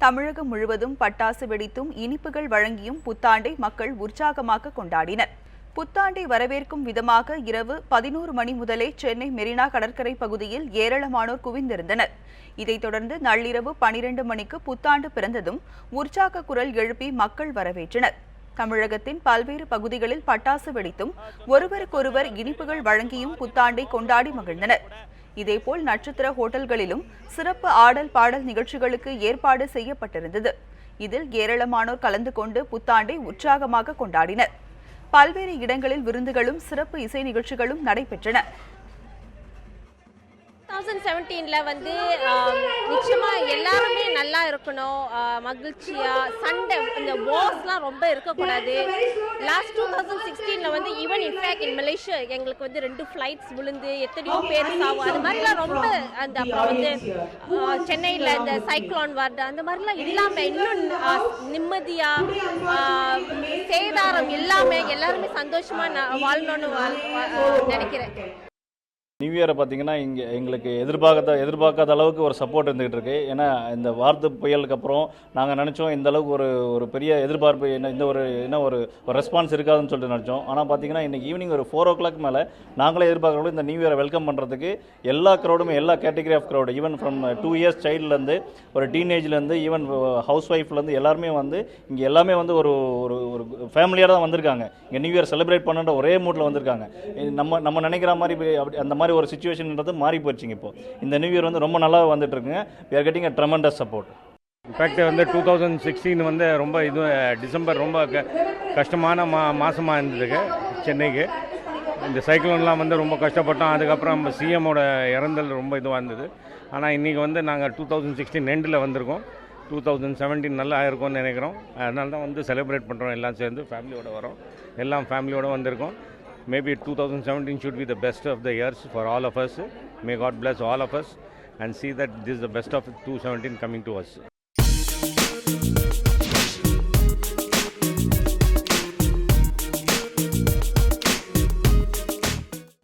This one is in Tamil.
தமிழகம் முழுவதும் பட்டாசு வெடித்தும் இனிப்புகள் வழங்கியும் புத்தாண்டை மக்கள் உற்சாகமாக கொண்டாடினர். புத்தாண்டை வரவேற்கும் விதமாக இரவு பதினோரு மணி முதலே சென்னை மெரினா கடற்கரை பகுதியில் ஏராளமானோர் குவிந்திருந்தனர். இதைத் தொடர்ந்து நள்ளிரவு பனிரெண்டு மணிக்கு புத்தாண்டு பிறந்ததும் உற்சாக குரல் எழுப்பி மக்கள் வரவேற்றனர். தமிழகத்தின் பல்வேறு பகுதிகளில் பட்டாசு வெடித்தும் ஒருவருக்கொருவர் இனிப்புகள் வழங்கியும் புத்தாண்டை கொண்டாடி மகிழ்ந்தனர். இதேபோல் நட்சத்திர ஹோட்டல்களிலும் சிறப்பு ஆடல் பாடல் நிகழ்ச்சிகளுக்கு ஏற்பாடு செய்யப்பட்டிருந்தது. இதில் ஏராளமானோர் கலந்து கொண்டு புத்தாண்டை உற்சாகமாக கொண்டாடினர். பல்வேறு இடங்களில் விருந்துகளும் சிறப்பு இசை நிகழ்ச்சிகளும் நடைபெற்றன. தௌசண்ட் செவன்டீனில் வந்து நிச்சயமாக எல்லாருமே நல்லா இருக்கணும். மகிழ்ச்சியாக சண்டை இந்த வார்ஸ்லாம் ரொம்ப இருக்கக்கூடாது. லாஸ்ட் டூ தௌசண்ட் சிக்ஸ்டீனில் வந்து ஈவன் இன்ஃபேக்ட் இன் மலேசியா எங்களுக்கு வந்து ரெண்டு ஃப்ளைட்ஸ் விழுந்து எத்தனையோ பேர் சாவும் அது மாதிரிலாம் ரொம்ப அந்த அப்புறம் வந்து சென்னையில் இந்த சைக்ளோன் வார்டு அந்த மாதிரிலாம் இல்லாமல் இன்னும் நிம்மதியாக சேதாரம் இல்லாமல் எல்லாருமே சந்தோஷமாக நான் வாழணும்னு நினைக்கிறேன். நியூ இயரை பார்த்தீங்கன்னா இங்கே எங்களுக்கு எதிர்பார்க்காத எதிர்பார்க்காத அளவுக்கு ஒரு சப்போர்ட் இருந்துகிட்டு இருக்கு. ஏன்னா இந்த வார்த்தை புயலுக்கு அப்புறம் நாங்கள் நினச்சோம் இந்த அளவுக்கு ஒரு ஒரு பெரிய எதிர்பார்ப்பு என்ன இந்த ஒரு என்ன ஒரு ரெஸ்பான்ஸ் இருக்காதுன்னு சொல்லிட்டு நினச்சோம். ஆனால் பார்த்தீங்கன்னா இன்றைக்கி ஈவினிங் ஒரு ஃபோர் ஓ கிளாக் மேலே நாங்களே எதிர்பார்க்குறோம். இந்த நியூ இயரை வெல்கம் பண்ணுறதுக்கு எல்லா க்ரௌடுமே எல்லா category of crowd even from two years சைல்ட்லேருந்து ஒரு டீனேஜ்லேருந்து ஈவன் ஹவுஸ் ஒய்ஃப்லேருந்து எல்லாருமே வந்து இங்கே எல்லாமே வந்து ஒரு ஒரு ஒரு ஃபேமிலியாக தான் வந்திருக்காங்க. இங்கே நியூ இயர் செலிப்ரேட் பண்ணுற ஒரே மூட்டில் வந்திருக்காங்க. நம்ம நம்ம நினைக்கிற மாதிரி அப்படி அந்த மாதிரி மாதிரி ஒரு சுச்சுவேஷன்ன்றது மாறி போச்சுங்க இப்போ. இந்த நியூ இயர் வந்து ரொம்ப நல்லா வந்துட்டு இருக்குங்க we are getting a tremendous support in fact வந்து டூ தௌசண்ட் சிக்ஸ்டீன் வந்து ரொம்ப இது டிசம்பர் ரொம்ப க கஷ்டமான மா மாதமாக இருந்ததுக்கு சென்னைக்கு. இந்த சைக்ளோன்லாம் வந்து ரொம்ப கஷ்டப்பட்டோம். அதுக்கப்புறம் நம்ம சிஎம்மோட இறந்தல் ரொம்ப இதுவாக இருந்தது. ஆனால் இன்றைக்கி வந்து நாங்கள் டூ தௌசண்ட் சிக்ஸ்டீன் எண்டில் வந்திருக்கோம். டூ தௌசண்ட் செவன்டீன் நல்லா ஆயிருக்கும்னு நினைக்கிறோம். அதனால தான் வந்து செலிப்ரேட் பண்ணுறோம் எல்லாம் சேர்ந்து ஃபேமிலியோடு வரோம். எல்லாம் ஃபேமிலியோடு வந்திருக்கோம். Maybe 2017 should be the best of the years for all of us. May God bless all of us and see that this is the best of 2017 coming to us.